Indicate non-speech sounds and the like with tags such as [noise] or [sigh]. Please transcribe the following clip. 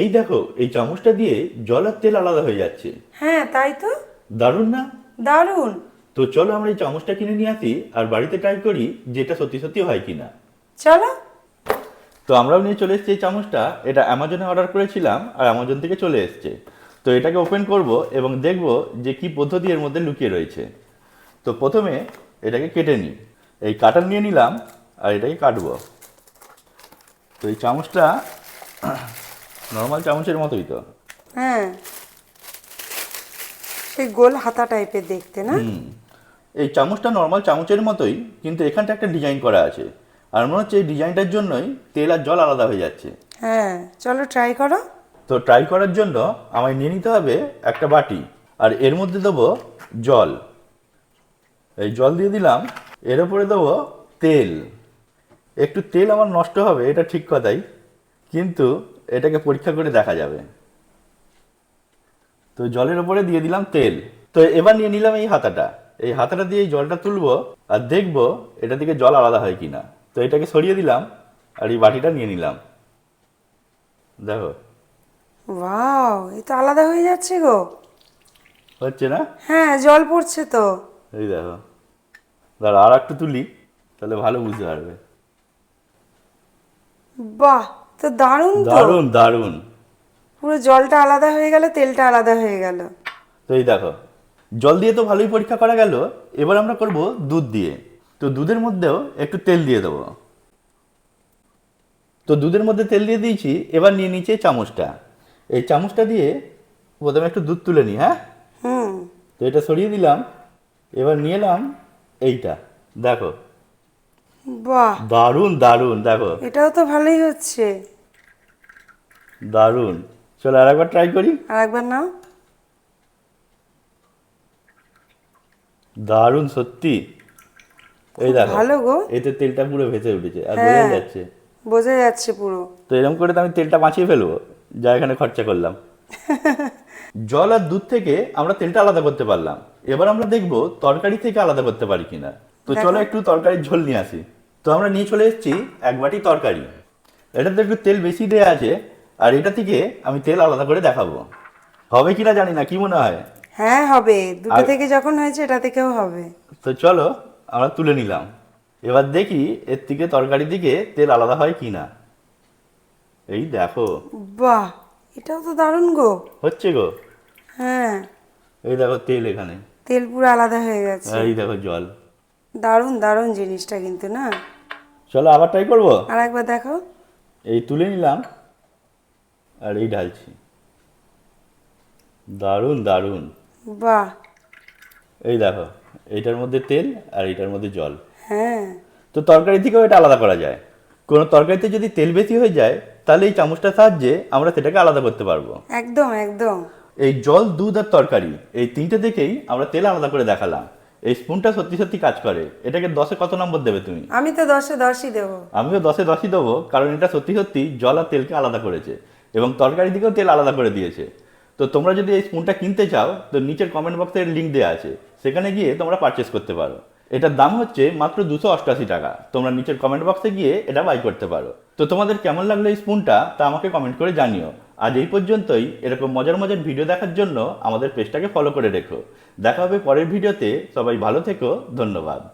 এই দেখো এই চামচটা দিয়ে জল আর তেল আলাদা হয়ে যাচ্ছে। হ্যাঁ তাই তো। দারুণ না? দারুণ। তো চলো আমরা এই চামচটা কিনে নিয়ে আসি আর বাড়িতে ট্রাই করি যে এটা সত্যি সত্যি হয় কিনা। চলো। তো আমরাও নিয়ে চলে এসেছি এই চামচটা। এটা অ্যামাজনে অর্ডার করেছিলাম আর অ্যামাজন থেকে চলে এসছে। তো এটাকে ওপেন করব এবং দেখব যে কি পদ্ধতি এর মধ্যে লুকিয়ে রয়েছে। তো প্রথমে এটাকে কেটে নিই। এই কাটার নিয়ে নিলাম আর এটাকে কাটবো। তো এই চামচটা নর্মাল চামচের মতোই তো। হ্যাঁ। সেই গোল হাতা টাইপের দেখতে না? এই চামচটা নর্মাল চামচের মতোই কিন্তু এখানটা একটা ডিজাইন করা আছে। আর মনে হচ্ছে এই ডিজাইনটার জন্যই তেল আর জল আলাদা হয়ে যাচ্ছে। হ্যাঁ চলো ট্রাই করো। তো ট্রাই করার জন্য আমায় নিয়ে নিতে হবে একটা বাটি আর এর মধ্যে দেবো জল। এই জল দিয়ে দিলাম এর উপরে দেবো তেল। একটু তেল আমার নষ্ট হবে এটা ঠিক কথাই। কিন্তু এটাকে পরীক্ষা করে দেখা যাবে। তো জলের উপরে দিয়ে দিলাম তেল। তো এবার নিয়ে নিলাম এই হাতাটা। এই হাতাটা দিয়ে এই জলটা তুলবো আর দেখব এটা থেকে জল আলাদা হয় কিনা। তো এটাকে সরিয়ে দিলাম আর এই বাটিটা নিয়ে নিলাম। দেখো। ওয়াও এ তো আলাদা হয়ে যাচ্ছে গো। হচ্ছে না? হ্যাঁ জল পড়ছে তো। এই দেখো। দাঁড়া আর একটু তুলি তাহলে ভালো বুঝতে পারবে। বাহ! তো দারুণ দারুণ দারুণ। পুরো জলটা আলাদা হয়ে গেল তেলটা আলাদা হয়ে গেল। তো এই দেখো জল দিয়ে তো ভালোই পরীক্ষা করা গেল এবার আমরা করব দুধ দিয়ে। তো দুধের মধ্যেও একটু তেল দিয়ে দেবো। তো দুধের মধ্যে তেল দিয়ে দিয়েছি এবার নিয়ে নিচ্ছে চামচটা। এই চামচটা দিয়ে প্রথমে একটু দুধ তুলে নিই হ্যাঁ? হুম। তো এটা সরিয়ে দিলাম এবার নিয়ে এলাম এইটা। দেখো বাহ। দারুণ দারুণ দেখো। এটাও তো ভালোই হচ্ছে। দারুণ। চলো আর একবার ট্রাই করি। আর একবার নাও। দারুণ সত্যি। এই দেখো ভালো গো। এতে তেলটা পুরো ভেসে উঠেছে আর হ্যাঁ। বোঝা যাচ্ছে। বোঝা যাচ্ছে পুরো। তো এরকম করে তো আমি তেলটা বাঁচিয়ে ফেলব যা এখানে খরচা করলাম। [laughs] জল আর দুধ থেকে আমরা তেলটা আলাদা করতে পারলাম। এবার আমরা দেখব তরকারি থেকে আলাদা করতে পারি কিনা। তো চলো একটু তরকারির ঝোল নিয়ে আসি। তো আমরা নিয়ে চলে এসেছি এক বাটি তরকারি। এটাতে একটু তেল বেশি দেওয়া আছে আর এটা থেকে আমি তেল আলাদা করে দেখাবো। হবে কিনা জানি না কি মনে হয়? হ্যাঁ হবে। দুটো থেকে যখন হয়েছে এটা থেকেও হবে। তো চলো আমরা তুলে নিলাম। এবার দেখি এর থেকে তরকারি দিকে তেল আলাদা হয় কি না এই দেখো। বাহ এটাও তো দারুণ গো। হচ্ছে গো। হ্যাঁ। এই দেখো তেল এখানে। তেল পুরো আলাদা হয়ে গেছে। এই দেখো জল। দারুণ দারুণ জিনিসটা কিন্তু না? চলো আবার ট্রাই করব? আর একবার দেখো। এই তুলে নিলাম আর এই ঢালছি। দারুণ দারুণ। বাহ। এই দেখো এইটার মধ্যে তেল আর এইটার মধ্যে জল। হ্যাঁ। তো তরকারি থেকেও এটা আলাদা করা যায়। কোনো তরকারিতে যদি তেল বেশি হয়ে যায় তাহলে এই চামচটার সাহায্যে আমরা সেটাকে আলাদা করতে পারব। একদম একদম। এই জল দুধ আর তরকারি এই তিনটে থেকেই আমরা তেল আলাদা করে দেখালাম। এই স্পুনটা সত্যি সত্যি কাজ করে। এটাকে দশে কত নম্বর দেবে তুমি? আমি তো দশে দশই দেবো। আমিও দশে দশই দেবো কারণ এটা সত্যি সত্যি জল আর তেলকে আলাদা করেছে এবং তরকারি দিকেও তেল আলাদা করে দিয়েছে। তো তোমরা যদি এই স্পুনটা কিনতে চাও তো নিচের কমেন্ট বক্সে লিঙ্ক দেওয়া আছে। সেখানে গিয়ে তোমরা পারচেস করতে পারো। এটার দাম হচ্ছে মাত্র দুশো অষ্টআশি টাকা। তোমরা নিচের কমেন্ট বক্সে গিয়ে এটা বাই করতে পারো। তো তোমাদের কেমন লাগল এই স্পুনটা তা আমাকে কমেন্ট করে জানিও। আজ এই পর্যন্তই। এরকম মজার মজার ভিডিও দেখার জন্য আমাদের পেজটাকে ফলো করে রেখো। দেখা হবে পরের ভিডিওতে সবাই ভালো থেকো। ধন্যবাদ।